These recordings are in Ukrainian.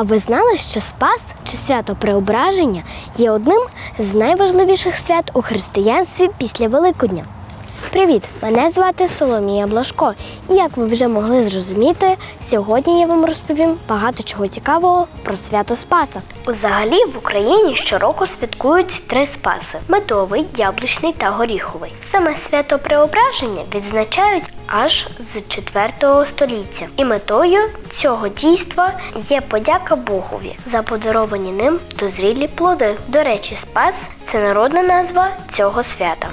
А ви знали, що Спас чи свято Преображення є одним з найважливіших свят у християнстві після Великодня? Привіт! Мене звати Соломія Блашко. І як ви вже могли зрозуміти, сьогодні я вам розповім багато чого цікавого про свято Спаса. Взагалі в Україні щороку святкують три спаси: медовий, яблучний та горіховий. Саме свято Преображення відзначають аж з 4 століття. І метою цього дійства є подяка Богові за подаровані ним дозрілі плоди. До речі, Спас це народна назва цього свята.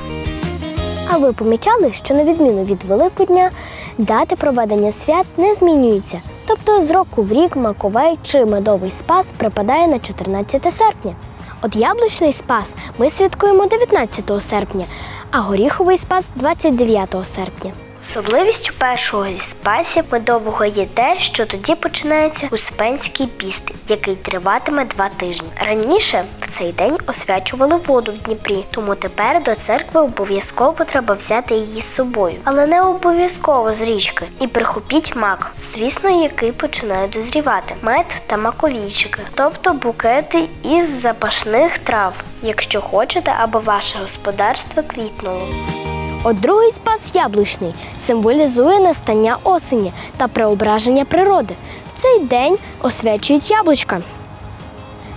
А ви помічали, що на відміну від Великодня дати проведення свят не змінюються. Тобто з року в рік Маковей чи медовий спас припадає на 14 серпня. От яблучний спас ми святкуємо 19 серпня, а горіховий спас 29 серпня. Особливістю першого зі спасів медового є те, що тоді починається Успенський піст, який триватиме два тижні. Раніше в цей день освячували воду в Дніпрі, тому тепер до церкви обов'язково треба взяти її з собою, але не обов'язково з річки. І прихопіть мак, звісно, який починає дозрівати, мед та маковійчики, тобто букети із запашних трав, якщо хочете, аби ваше господарство квітнуло. От другий спас яблучний символізує настання осені та преображення природи. В цей день освячують яблучка.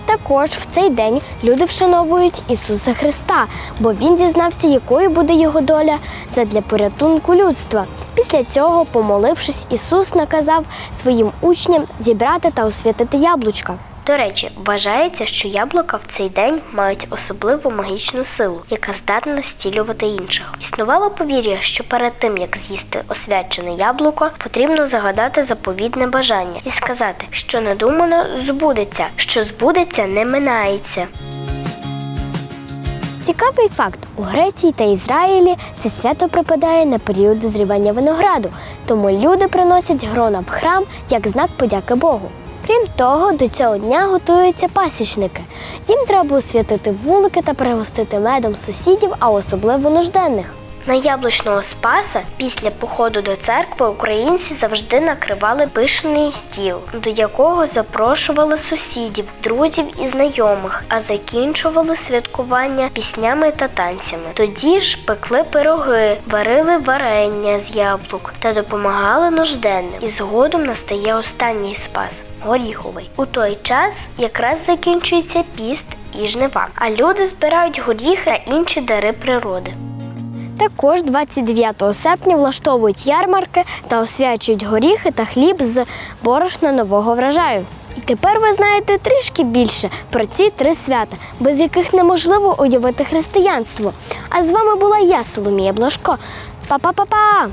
Також в цей день люди вшановують Ісуса Христа, бо Він дізнався, якою буде його доля задля порятунку людства. Після цього, помолившись, Ісус наказав своїм учням зібрати та освятити яблучка. До речі, вважається, що яблука в цей день мають особливу магічну силу, яка здатна зцілювати інших. Існувало повір'я, що перед тим як з'їсти освячене яблуко, потрібно загадати заповідне бажання і сказати, що надумано збудеться, що збудеться не минається. Цікавий факт: у Греції та Ізраїлі це свято припадає на період дозрівання винограду, тому люди приносять грона в храм як знак подяки Богу. Крім того, до цього дня готуються пасічники. Їм треба освятити вулики та пригостити медом сусідів, а особливо нужденних. На яблучного спаса після походу до церкви українці завжди накривали пишний стіл, до якого запрошували сусідів, друзів і знайомих, а закінчували святкування піснями та танцями. Тоді ж пекли пироги, варили варення з яблук та допомагали нужденним. І згодом настає останній спас горіховий. У той час якраз закінчується піст і жнива, а люди збирають горіхи та інші дари природи. Також 29 серпня влаштовують ярмарки та освячують горіхи та хліб з борошна нового врожаю. І тепер ви знаєте трішки більше про ці три свята, без яких неможливо уявити християнство. А з вами була я, Соломія Блашко. Па-па-па-па!